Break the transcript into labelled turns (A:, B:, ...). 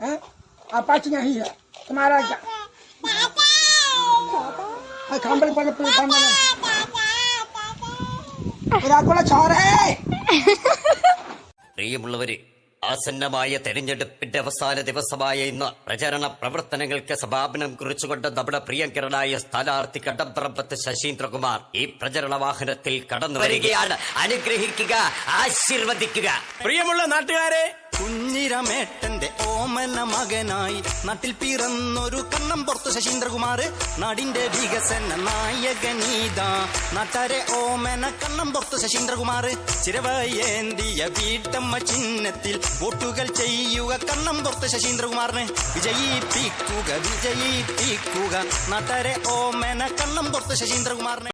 A: हैं अपाच नहीं है तुम्हारा क्या हाँ, खंबल पर पूरे खंबल ഒരാൾക്കുള്ള ചോരേ
B: പ്രിയമുള്ളവരെ ആസന്നമായ തെരഞ്ഞെടുപ്പിന്റെ അവസാന ദിവസമായ ഇന്ന് പ്രചരണ പ്രവർത്തനങ്ങൾക്ക് സമാപനം കുറിച്ചുകൊണ്ട് നമ്മുടെ പ്രിയങ്കരനായ സ്ഥാനാർത്ഥി കടംപറമ്പത്ത് ശശീന്ദ്രകുമാർ ഈ പ്രചരണ വാഹനത്തിൽ കടന്നു വരികയാണ്. അനുഗ്രഹിക്കുക ആശീർവദിക്കുക.
C: പ്രിയമുള്ള നാട്ടുകാരെ
D: കുഞ്ഞിരമേട്ടന്റെ ഓമന മകനായി നാട്ടിൽ പിറന്നൊരു കണ്ണം പുറത്തു ശശീന്ദ്രകുമാർ. നാടിന്റെ വികസന നായകനീത നാട്ടാരെ ഓമന കണ്ണം പുറത്തു ശശീന്ദ്രകുമാർ. ചിരവയേന്തിയ വീട്ടമ്മ ചിഹ്നത്തിൽ വോട്ടുകൾ ചെയ്യുക കണ്ണം പുറത്ത് ശശീന്ദ്രകുമാറിന്. വിജയിപ്പിക്കുക വിജയിപ്പിക്കുക നാട്ടാരെ ഓമന കണ്ണം പുറത്ത് ശശീന്ദ്രകുമാറിനെ.